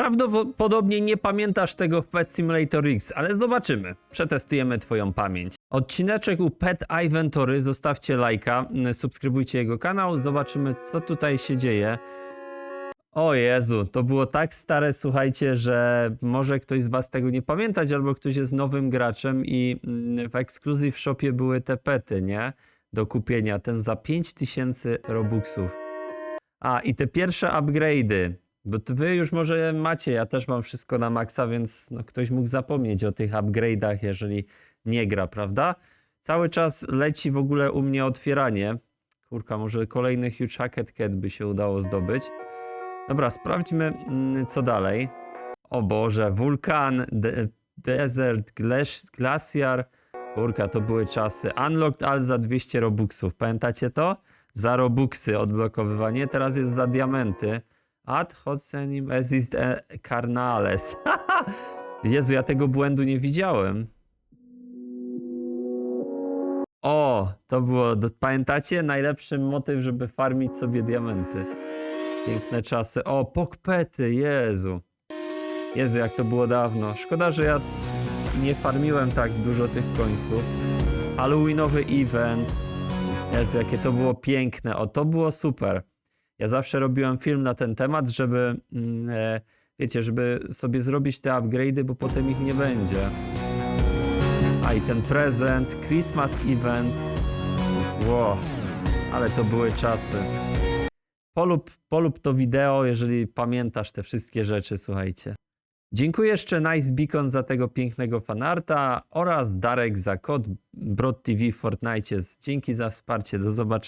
Prawdopodobnie nie pamiętasz tego w Pet Simulator X, ale zobaczymy. Przetestujemy twoją pamięć. Odcineczek u Pet Inventory, zostawcie lajka, m, subskrybujcie jego kanał, zobaczymy co tutaj się dzieje. O Jezu, to było tak stare, słuchajcie, że może ktoś z was tego nie pamiętać, albo ktoś jest nowym graczem i mm, w Exclusive Shopie były te pety, nie? Do kupienia, ten za 5000 robuxów. A, i te pierwsze upgrade'y, bo wy już może macie, ja też mam wszystko na maksa, więc no, ktoś mógł zapomnieć o tych upgrade'ach, jeżeli nie gra, prawda? Cały czas leci w ogóle u mnie otwieranie. Kurka, może kolejny Huge Hacket Cat by się udało zdobyć. Dobra, sprawdźmy, mm, co dalej. O Boże, wulkan, de desert, glasz- glaciar. Kurka, to były czasy. Unlocked all za 200 robuxów. Pamiętacie to? Za robuxy odblokowywanie. Teraz jest za diamenty. Ad hocenim exist e carnales. Jezu, ja tego błędu nie widziałem. O, to było, pamiętacie? Najlepszy motyw, żeby farmić sobie diamenty. Piękne czasy. O, pokpety, Jezu. Jezu, jak to było dawno. Szkoda, że ja nie farmiłem tak dużo tych końców. Halloweenowy event. Jezu, jakie to było piękne. O, to było super. Ja zawsze robiłem film na ten temat, żeby, mm, e, wiecie, żeby sobie zrobić te upgrade'y, bo potem ich nie będzie. A i ten prezent, Christmas event. Wow, ale to były czasy. Polub, polub to wideo, jeżeli pamiętasz te wszystkie rzeczy, słuchajcie. Dziękuję jeszcze Nice Beacon za tego pięknego fanarta oraz Darek za kod Brod TV w Fortnite. Dzięki za wsparcie, do zobaczenia.